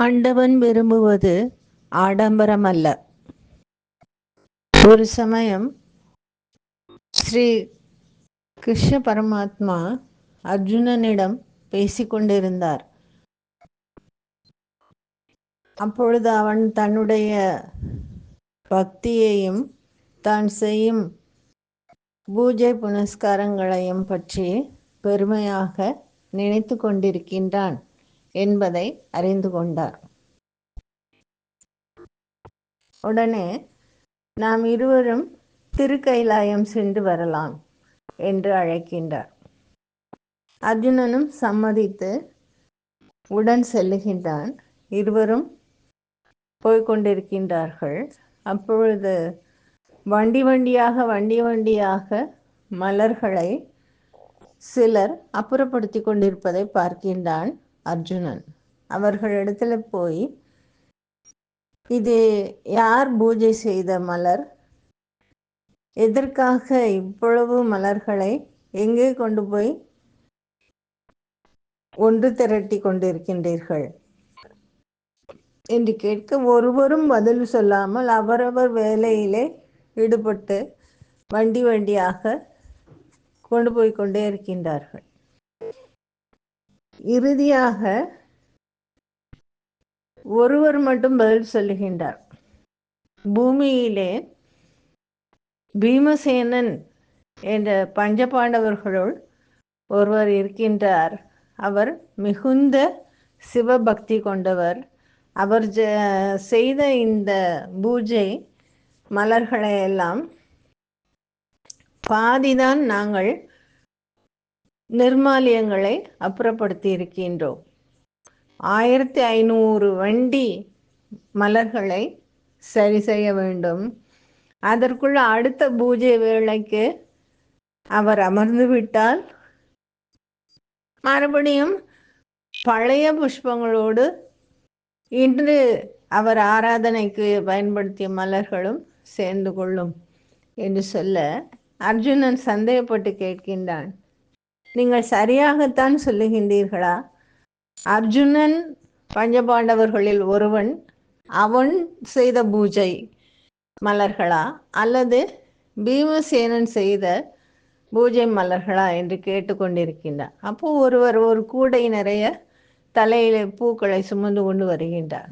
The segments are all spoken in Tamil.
ஆண்டவன் விரும்புவது ஆடம்பரம் அல்ல ஒரு சமயம் ஸ்ரீ கிருஷ்ண பரமாத்மா அர்ஜுனனிடம் பேசிக்கொண்டிருந்தார் அப்பொழுது அவன் தன்னுடைய பக்தியையும் தான் செய்யும் பூஜை புனஸ்காரங்களையும் பற்றி பெருமையாக நினைத்து கொண்டிருக்கின்றான். என்பதை அறிந்து கொண்டார். உடனே நாம் இருவரும் திருக்கைலாயம் சென்று வரலாம் என்று அழைக்கின்றார். அர்ஜுனனும் சம்மதித்து உடன் செல்லுகின்றான். இருவரும் போய்கொண்டிருக்கின்றார்கள் அப்பொழுது வண்டி வண்டியாக வண்டி வண்டியாக மலர்களை சிலர் அப்புறப்படுத்தி கொண்டிருப்பதை பார்க்கின்றான். அர்ஜுனன். அவர்களிடத்துல போய் இது யார் பூஜை செய்த மலர்? எதற்காக இவ்வளவு மலர்களை எங்கே கொண்டு போய் ஒன்று திரட்டி கொண்டிருக்கின்றீர்கள்? என்று கேட்க ஒருவரும் பதில் சொல்லாமல் அவரவர் வேலையிலே ஈடுபட்டு வண்டி வண்டியாக கொண்டு போய் கொண்டே இருக்கின்றார்கள். இறுதியாக ஒருவர் மட்டும் பதில் சொல்லுகின்றார். பூமியிலே பீமசேனன் என்ற பஞ்சபாண்டவர்களுள் ஒருவர் இருக்கின்றார். அவர் மிகுந்த சிவபக்தி கொண்டவர். அவர் ஜ செய்த இந்த பூஜை மலர்களை எல்லாம் பாதிதான் நாங்கள் நிர்மாலியங்களை அப்புறப்படுத்தி இருக்கின்றோம் ஆயிரத்தி ஐநூறு வண்டி மலர்களை சரி செய்ய வேண்டும். அதற்குள்ள அடுத்த பூஜை வேளைக்கு அவர் அமர்ந்து விட்டால் மறுபடியும் பழைய புஷ்பங்களோடு இன்று அவர் ஆராதனைக்கு பயன்படுத்திய மலர்களும் சேர்ந்து கொள்ளும் என்று சொல்ல அர்ஜுனன் சந்தேகப்பட்டு கேட்கின்றான். நீங்கள் சரியாகத்தான் சொல்லுகின்றீர்களா? அர்ஜுனன் பஞ்சபாண்டவர்களில் ஒருவன் அவன் செய்த பூஜை மலர்களா? அல்லது பீமசேனன் செய்த பூஜை மலர்களா என்று கேட்டுக்கொண்டிருக்கின்றார். அப்போ ஒருவர் ஒரு கூடை நிறைய தலையில பூக்களை சுமந்து கொண்டு வருகின்றார்.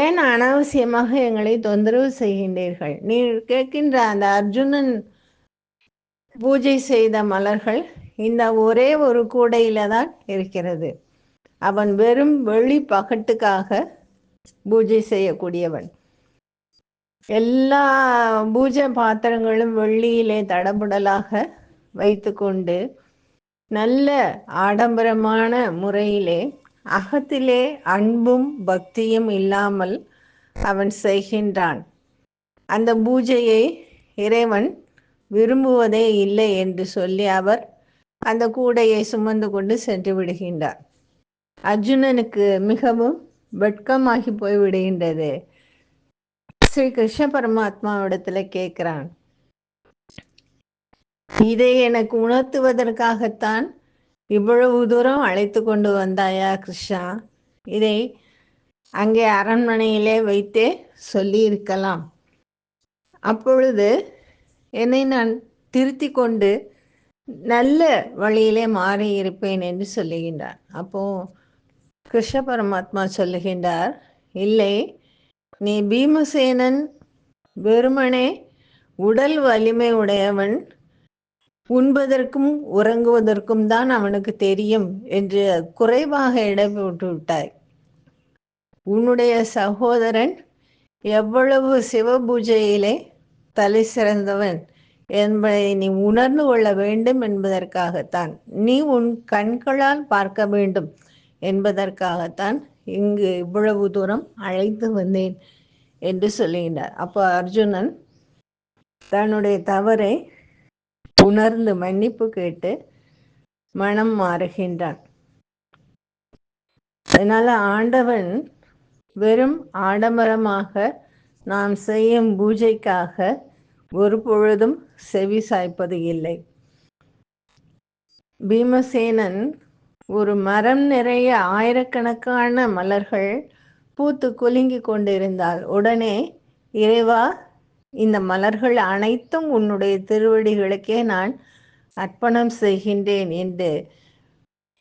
ஏன் அனாவசியமாக எங்களை தொந்தரவு செய்கின்றீர்கள்? நீ கேட்கின்ற அந்த அர்ஜுனன் பூஜை செய்த மலர்கள் இந்த ஒரே ஒரு கூடையில தான் இருக்கிறது. அவன் வெறும் வெளி பகட்டுக்காக பூஜை செய்யக்கூடியவன். எல்லா பூஜை பாத்திரங்களும் வெள்ளியிலே தடபுடலாக வைத்துக்கொண்டு நல்ல ஆடம்பரமான முறையிலே அகத்திலே அன்பும் பக்தியும் இல்லாமல் அவன் செய்கின்றான். அந்த பூஜையை இறைவன் விரும்புவதே இல்லை என்று சொல்லி அவர் அந்த கூடையை சுமந்து கொண்டு சென்று விடுகின்றார். அர்ஜுனனுக்கு மிகவும் வெட்கமாகி போய் விடுகின்றது ஸ்ரீ கிருஷ்ண பரமாத்மாவிடத்துல கேட்கிறான் இதை எனக்கு உணர்த்துவதற்காகத்தான் இவ்வளவு தூரம் அழைத்து கொண்டு வந்தாயா கிருஷ்ணா? இதை அங்கே அரண்மனையிலே வைத்தே சொல்லி இருக்கலாம் அப்பொழுது என்னை நான் திருத்தி கொண்டு நல்ல வழியிலே மாறி இருப்பேன் என்று சொல்லுகின்றார். அப்போ கிருஷ்ண பரமாத்மா சொல்லுகின்றார் இல்லை நீ பீமசேனன் வெறுமனே உடல் வலிமை உடையவன் உண்பதற்கும் உறங்குவதற்கும் தான் அவனுக்கு தெரியும் என்று குறைவாக இடப்பட்டு விட்டாய். உன்னுடைய சகோதரன் எவ்வளவு சிவ பூஜையிலே தலை சிறந்தவன் என்பதை நீ உணர்ந்து கொள்ள வேண்டும் என்பதற்காகத்தான். நீ உன் கண்களால் பார்க்க வேண்டும் என்பதற்காகத்தான் இங்கு இவ்வளவு தூரம் அழைத்து வந்தேன் என்று சொல்லுகின்றார். அப்போ அர்ஜுனன் தன்னுடைய தவறை உணர்ந்து மன்னிப்பு கேட்டு மனம் மாறுகின்றான். அதனால ஆண்டவன் வெறும் ஆடம்பரமாக நாம் செய்யும் பூஜைக்காக ஒரு பொழுதும் செவி சாய்ப்பது இல்லை. பீமசேனன் ஒரு மரம் நிறைய ஆயிரக்கணக்கான மலர்கள் பூத்து குலுங்கி கொண்டிருந்தால் உடனே இறைவா இந்த மலர்கள் அனைத்தும் உன்னுடைய திருவடிகளுக்கே நான் அர்ப்பணம் செய்கின்றேன் என்று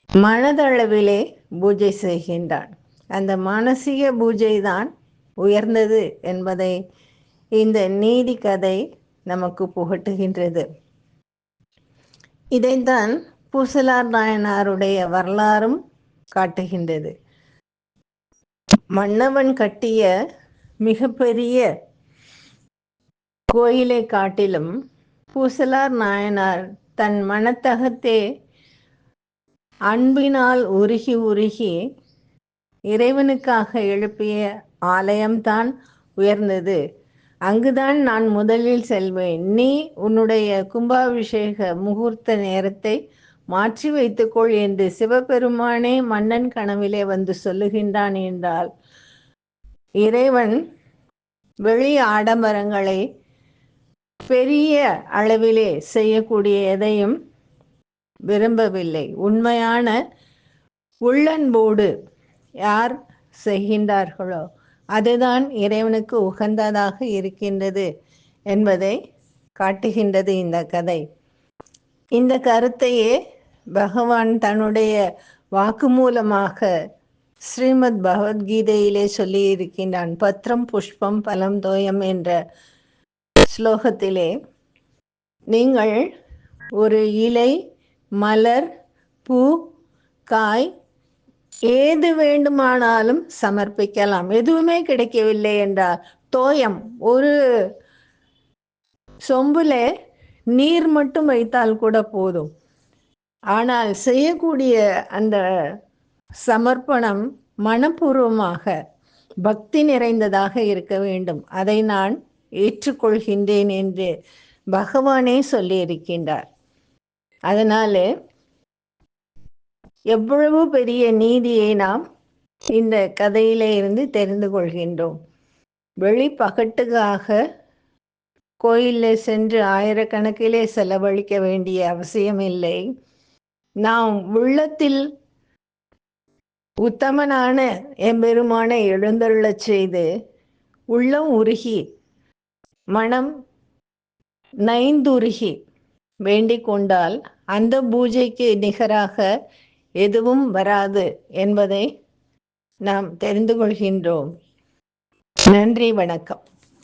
மனதளவிலே பூஜை செய்கின்றான். அந்த மானசீக பூஜை தான் உயர்ந்தது என்பதை இந்த நீதி கதை நமக்கு புகட்டுகின்றது. இதைத்தான் பூசலார் நாயனாருடைய வரலாறும் காட்டுகின்றது. மன்னவன் கட்டிய மிகப்பெரிய கோயிலை காட்டிலும் பூசலார் நாயனார் தன் மனத்தகத்தே அன்பினால் உருகி உருகி இறைவனுக்காக எழுப்பிய ஆலயம்தான் உயர்ந்தது. அங்குதான் நான் முதலில் செல்வேன். நீ உன்னுடைய கும்பாபிஷேக முகூர்த்த நேரத்தை மாற்றி வைத்துக்கொள் என்று சிவபெருமானே மன்னன் கனவிலே வந்து சொல்லுகின்றான் என்றால் இறைவன் வெளி ஆடம்பரங்களை பெரிய அளவிலே செய்யக்கூடிய எதையும் விரும்பவில்லை. உண்மையான உள்ளன்போடு யார் செய்கின்றார்களோ அதுதான் இறைவனுக்கு உகந்ததாக இருக்கின்றது என்பதை காட்டுகின்றது இந்த கதை. இந்த கருத்தையே பகவான் தன்னுடைய வாக்குமூலமாக ஸ்ரீமத் பகவத்கீதையிலே சொல்லி இருக்கின்றான் பத்ரம் புஷ்பம் பலம் தோயம் என்ற ஸ்லோகத்திலே நீங்கள் ஒரு இலை மலர் பூ காய் ஏது வேண்டுமானாலும் சமர்ப்பிக்கலாம். எதுவுமே கிடைக்கவில்லை என்றால் தோயம். ஒரு சொம்புல நீர் மட்டும் வைத்தால் கூட போதும். ஆனால் செய்யக்கூடிய அந்த சமர்ப்பணம் மனப்பூர்வமாக பக்தி நிறைந்ததாக இருக்க வேண்டும். அதை நான் ஏற்றுக்கொள்கின்றேன் என்று பகவானே சொல்லியிருக்கின்றார். அதனால எவ்வளவு பெரிய நீதியை நாம் இந்த கதையிலே இருந்து தெரிந்து கொள்கின்றோம். வெளிப்பகட்டுக்காக கோயிலில் சென்று ஆயிரக்கணக்கிலே செலவழிக்க வேண்டிய அவசியமில்லை. நாம் உள்ளத்தில் உத்தமனான எம்பெருமானை எழுந்தருளச் செய்து உள்ளம் உருகி மனம் நைந்துருகி வேண்டிக் கொண்டால் அந்த பூஜைக்கு நிகராக எதுவும் வராது என்பதை நாம் தெரிந்து கொள்கின்றோம். நன்றி வணக்கம்.